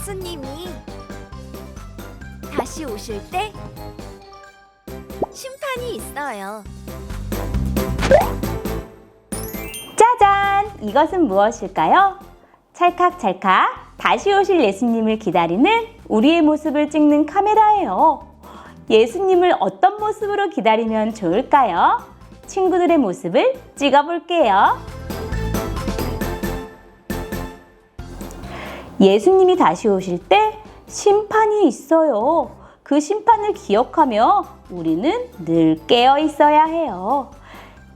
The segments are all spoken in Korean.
예수님이 다시 오실 때 심판이 있어요. 짜잔! 이것은 무엇일까요? 찰칵찰칵 다시 오실 예수님을 기다리는 우리의 모습을 찍는 카메라예요. 예수님을 어떤 모습으로 기다리면 좋을까요? 친구들의 모습을 찍어볼게요. 예수님이 다시 오실 때 심판이 있어요. 그 심판을 기억하며 우리는 늘 깨어 있어야 해요.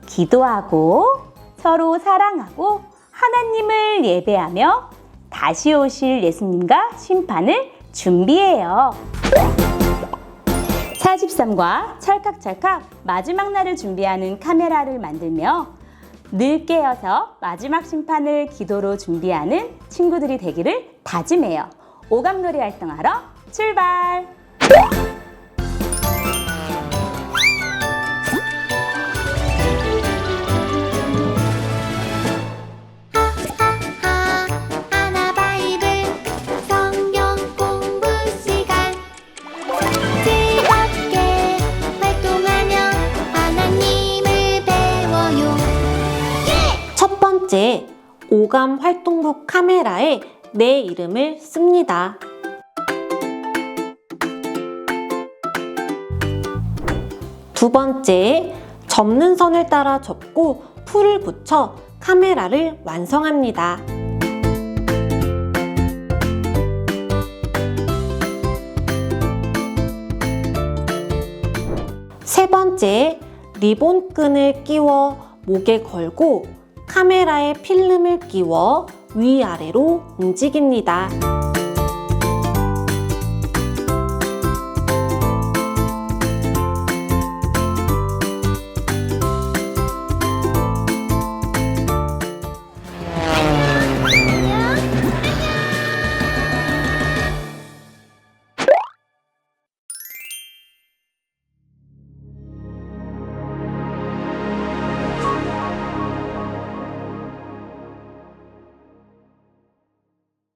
기도하고 서로 사랑하고 하나님을 예배하며 다시 오실 예수님과 심판을 준비해요. 43과 찰칵찰칵 마지막 날을 준비하는 카메라를 만들며 늘 깨어서 마지막 심판을 기도로 준비하는 친구들이 되기를 다짐해요. 오감놀이 활동하러 출발! 번째, 오감 활동부 카메라에 내 이름을 씁니다. 두 번째, 접는 선을 따라 접고 풀을 붙여 카메라를 완성합니다. 세 번째, 리본 끈을 끼워 목에 걸고 카메라에 필름을 끼워 위아래로 움직입니다.